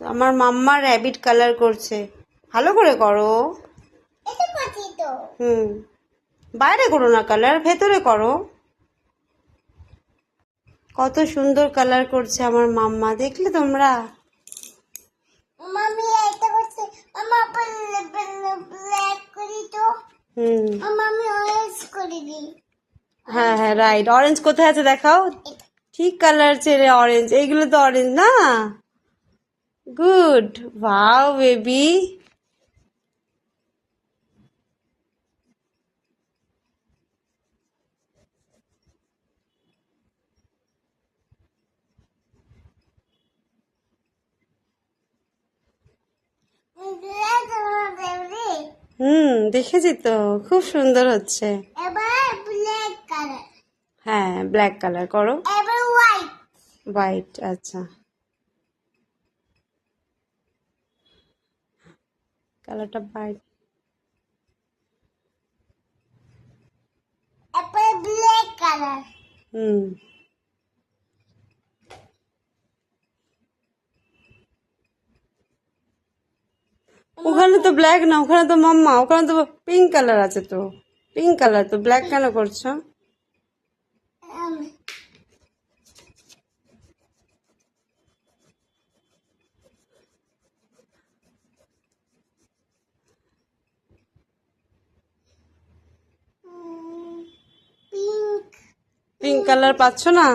তো আমার মাম্মা rabbit colour করছে। ভালো করে করো। হুম। বাইরে করো না কালার ভেতরে করো। কত সুন্দর কালার করছে আমার মাম্মা দেখলে তোমরা। হ্যাঁ হ্যাঁ রাইট অরেঞ্জ কোথায় আছে দেখাও। ঠিক কালার ছেড়ে অরেঞ্জ এইগুলো তো অরেঞ্জ না? গুড ভাও বেবি ব্ল্যাক আমার ফেভারিট হুম দেখেছি তো। খুব সুন্দর হচ্ছে। এবার ব্ল্যাক কালার হ্যাঁ ব্ল্যাক কালার করো। এবার হোয়াইট হোয়াইট আচ্ছা। কালারটা এবার ব্ল্যাক কালার হুম। ওখানে তো ব্ল্যাক না ওখানে তো মাম্মা ওখানে তো পিঙ্ক কালার আছে তো। পিঙ্ক কালার তো ব্ল্যাক কেন করছ পিঙ্ক পিঙ্ক কালার পাচ্ছ না?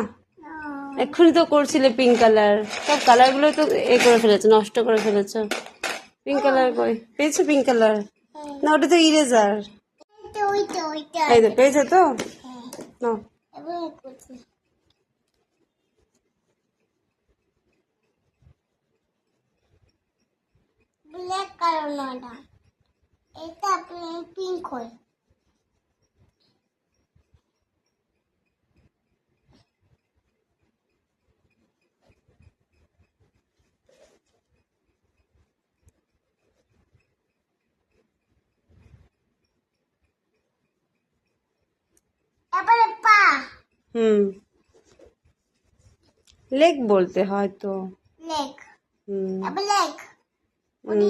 এক্ষুনি তো করছিলে পিঙ্ক কালার সব কালারগুলো তো এ করে ফেলেছো নষ্ট করে ফেলেছো। পিঙ্ক কালার কই? পেয়েছ পিঙ্ক কালার না ওটা তো ইরেজার এই তো পেয়েছ তো? না এ করছি। ব্ল্যাক কালার না। এটা পিঙ্ক হয় এবারে পা হুম লেগ বলতে হয় তো লেগ হুম এবার লেগ ওটি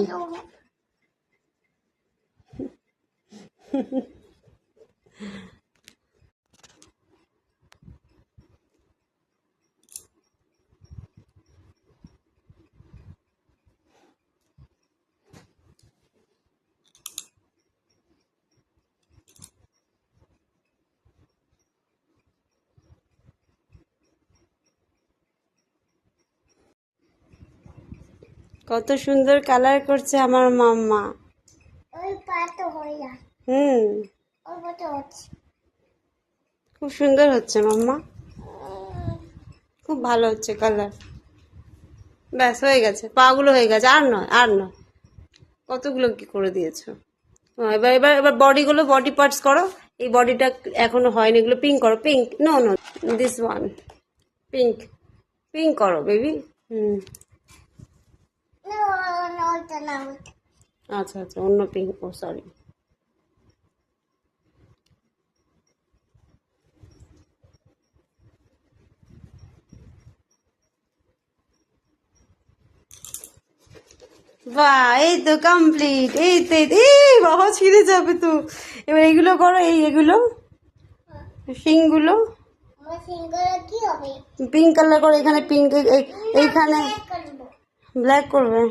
কত সুন্দর কালার করছে আমার মাম্মা। হুম। খুব সুন্দর হচ্ছে মাম্মা। খুব ভালো হচ্ছে কালার। ব্যাস হয়ে গেছে। পাগুলো হয়ে গেছে। আর নয় আর নয়। কতগুলো কি করে দিয়েছ? এবার এবার এবার বডিগুলো বডি পার্টস করো। এই বডিটা এখনও হয়নি। এগুলো পিঙ্ক করো। Pink no no this one pink pink করো বেবি হুম না না ওইটা না ওইটা আচ্ছা আচ্ছা অন্য পিঙ্ক ও সরি বাহ এই তো কমপ্লিট এই তো এই বাবা ছিঁড়ে যাবে তো। এবার এইগুলো করো এই এগুলো শিংগুলো হবে? পিঙ্ক কালার করো এখানে পিঙ্ক এইখানে ব্ল্যাক করবে।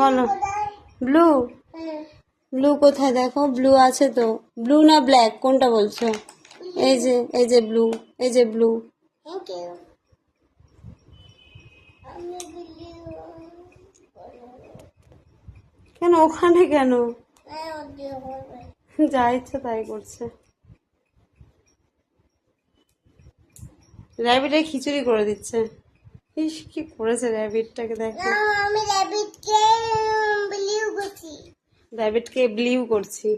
বলো। ব্লু ব্লু কোথায়? দেখো ব্লু আছে তো। ব্লু না ব্ল্যাক কোনটা বলছো? এই যে এই যে ব্লু এই যে ব্লু কেন, ওখানে কেন? যা ইচ্ছে তাই করছে। র্যাবিটে খিচুড়ি করে দিচ্ছে। ইস কি করেছে র্যাবিটটাকে দেখো। আমি র্যাবিটকে বিলিউ করছি। র্যাবিটকে ব্লিউ করছি।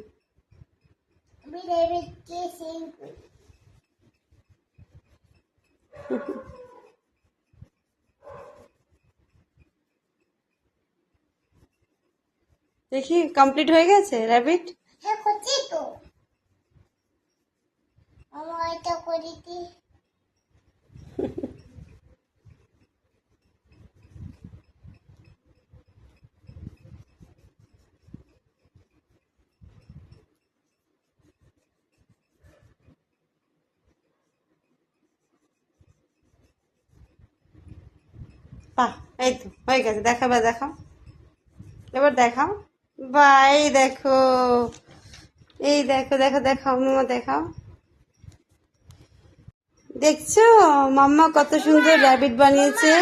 আমি র্যাবিটকে সেভ দেখি কমপ্লিট হয়ে গেছে র্যাবিট? হ্যাঁ করছি তো। আমার এটা করে বাহ, এই তো, হয়ে গেছে, দেখাবা, দেখাও। এবার দেখাও। বা এই দেখো এই দেখো দেখো, দেখাও, মামা, দেখাও। দেখছ? মাম্মা কত সুন্দর র্যাবিট বানিয়েছে।